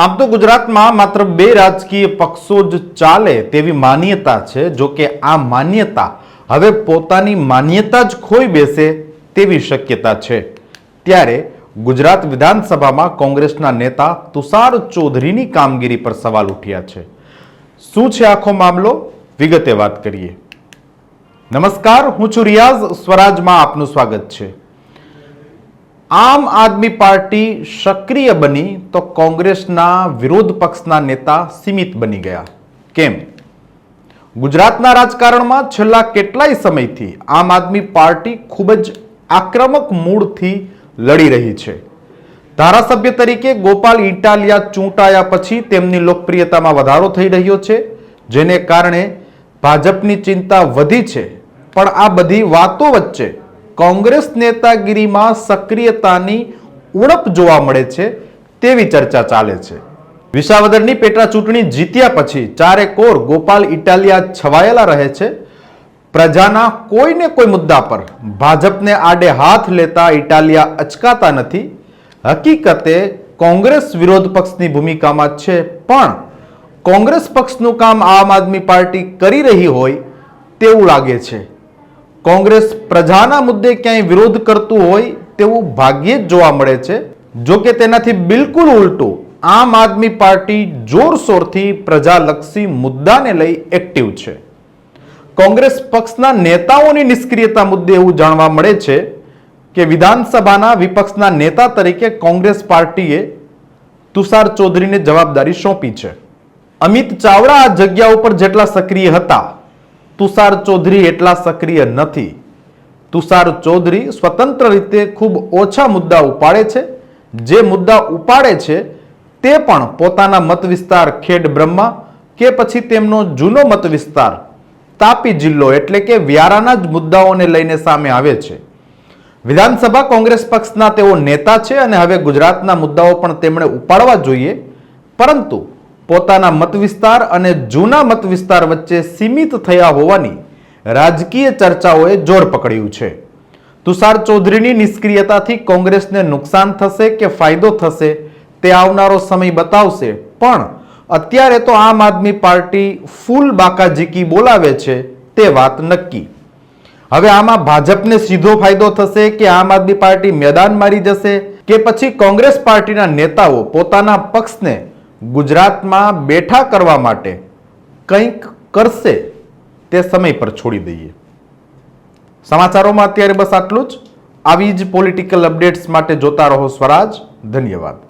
આમ તો ગુજરાતમાં માત્ર બે રાજકીય પક્ષો જ ચાલે તેવી માન્યતા છે. જો કે આ માન્યતા હવે પોતાની માન્યતા જ ખોઈ બેસે તેવી શક્યતા છે. ત્યારે ગુજરાત વિધાનસભામાં કોંગ્રેસના નેતા તુષાર ચૌધરીની કામગીરી પર સવાલ ઉઠ્યા છે. શું છે આખો મામલો? વિગતે વાત કરીએ. નમસ્કાર, હું છું રિયાઝ સ્વરાજમાં આપનું સ્વાગત છે. આમ આદમી પાર્ટી સક્રિય બની તો કોંગ્રેસના વિરોધ પક્ષના નેતા સીમિત બની ગયા. કેમ? ગુજરાતના રાજકારણમાં છેલ્લા કેટલાય સમયથી આમ આદમી પાર્ટી ખૂબ જ આક્રમક મૂળથી લડી રહી છે. ધારાસભ્ય તરીકે ગોપાલ ઇટાલિયા ચૂંટાયા પછી તેમની લોકપ્રિયતામાં વધારો થઈ રહ્યો છે, જેને કારણે ભાજપની ચિંતા વધી છે. પણ આ બધી વાતો વચ્ચે કોંગ્રેસ નેતાગીરીમાં સક્રિયતાની ઉણપ જોવા મળે છે તેવી ચર્ચા ચાલે છે. વિસાવદરની પેટા ચૂંટણી જીત્યા પછી ચારે કોર ગોપાલ ઇટાલિયા છવાયેલા રહે છે. પ્રજાના કોઈને કોઈ મુદ્દા પર ભાજપને આડે હાથ લેતા ઇટાલિયા અચકાતા નથી. હકીકતે કોંગ્રેસ વિરોધ પક્ષની ભૂમિકામાં છે પણ કોંગ્રેસ પક્ષનું કામ આમ આદમી પાર્ટી કરી રહી હોય તેવું લાગે છે. કોંગ્રેસ પ્રજાના મુદ્દે ક્યાંય વિરોધ કરતું હોય તેવું ભાગ્યે જ જોવા મળે છે. જો કે તેનાથી બિલકુલ ઉલટું, આમ આદમી પાર્ટી જોરશોરથી પ્રજાલક્ષી મુદ્દાને લઈ એક્ટિવ છે. કોંગ્રેસ પક્ષના નેતાઓની નિષ્ક્રિયતા મુદ્દે એવું જાણવા મળે છે કે વિધાનસભાના વિપક્ષના નેતા તરીકે કોંગ્રેસ પાર્ટીએ તુષાર ચૌધરીને જવાબદારી સોંપી છે. અમિત ચાવડા આ જગ્યા ઉપર જેટલા સક્રિય હતા તુષાર ચૌધરી એટલા સક્રિય નથી. તુષાર ચૌધરી સ્વતંત્ર રીતે ખૂબ ઓછા મુદ્દા ઉપાડે છે. જે મુદ્દા ઉપાડે છે, તે પણ પોતાના મત વિસ્તાર ખેડ બ્રહ્મા કે પછી તેમનો જૂનો મત વિસ્તાર તાપી જિલ્લો એટલે કે વ્યારાના જ મુદ્દાઓને લઈને સામે આવે છે. વિધાનસભા કોંગ્રેસ પક્ષના તેઓ નેતા છે અને હવે ગુજરાતના મુદ્દાઓ પણ તેમણે ઉપાડવા જોઈએ. પરંતુ પોતાના મત વિસ્તાર અને જૂના મત વિસ્તાર વચ્ચે સીમિત થયા હોવાની રાજકીય ચર્ચાઓએ જોર પકડ્યું છે. તુષાર ચૌધરીની નિષ્ક્રિયતાથી કોંગ્રેસને નુકસાન થશે કે ફાયદો થશે તે આવનારો સમય બતાવશે, પણ અત્યારે તો આમ આદમી પાર્ટી ફૂલ બાકાજીકી બોલાવે છે તે વાત નક્કી. હવે આમાં ભાજપને સીધો ફાયદો થશે કે આમ આદમી પાર્ટી મેદાન મારી જશે કે પછી કોંગ્રેસ પાર્ટીના નેતાઓ પોતાના પક્ષને ગુજરાતમાં બેઠા કરવા માટે કંઈક કરશે તે સમય પર છોડી દઈએ. સમાચારોમાં અત્યારે બસ આટલું જ. આવી જ પોલિટિકલ અપડેટ્સ માટે જોતા રહો સ્વરાજ. ધન્યવાદ.